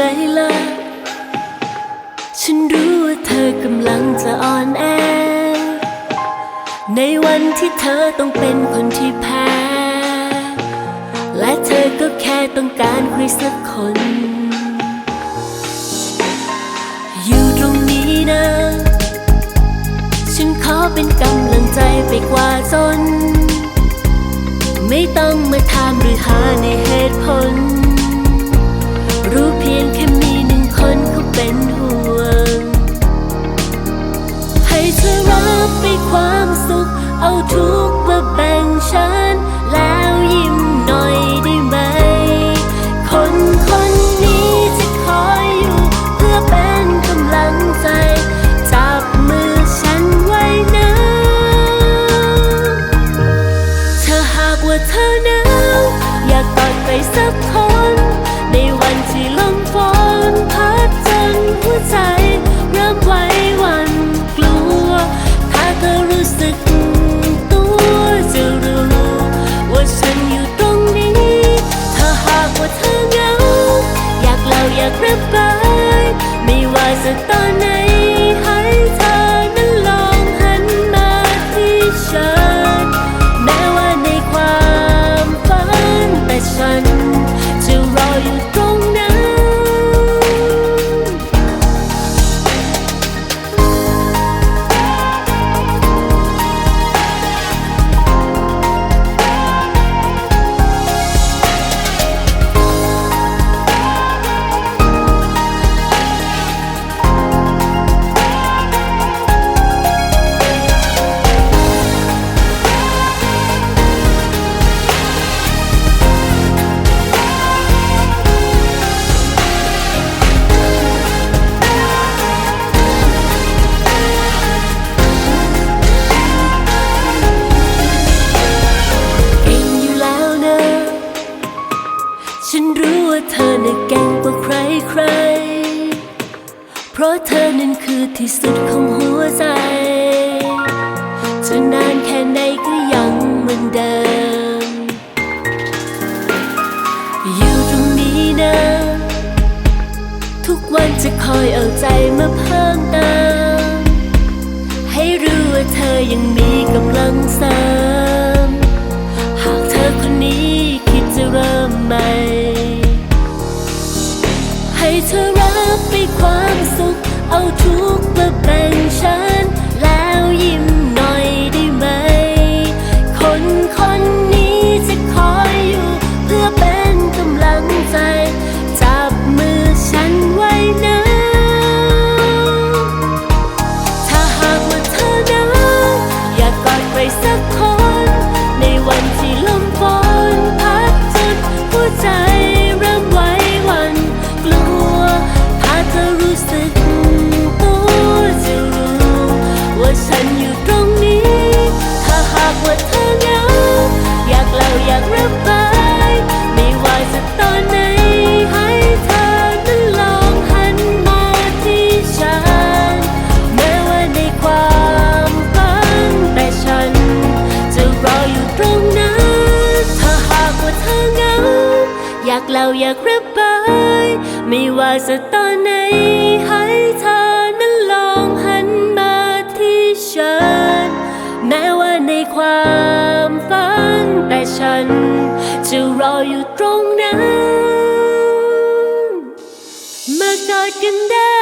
ไหมล่ะ ฉันรู้ว่าเธอกำลังจะอ่อนแอ ในวันที่เธอต้องเป็นคนที่แพ้ และเธอก็แค่ต้องการใครสักคน อยู่ตรงนี้นะ ฉันขอเป็นกำลังใจไปกว่าจน ไม่ต้องมาถามหรือหาในเหตุผล นั้นคือที่สุดของหัวใจ จะนานแค่ไหนก็ยังเหมือนเดิม อยู่ตรงนี้นะ ทุกวันจะคอยเอาใจมาเพิ่มเติม ให้รู้ว่าเธอยังมีกำลังเส สึกตัวจะรู้ว่าฉันอยู่ตรงนี้ ถ้าหากว่าเธอเหงาอยากเล่าอยากระบาย ไม่ว่าจะตอนไหนให้เธอนั้นลองหันมาที่ฉัน แม้ว่าในความฝันแต่ฉัน จะรออยู่ตรงนั้น ถ้าหากว่าเธอเหงาอยากเล่าอยากระบาย ไม่ว่าจะตอนไหน ความฝันแต่ฉัน จะรออยู่ตรงนั้น มากอดกันได้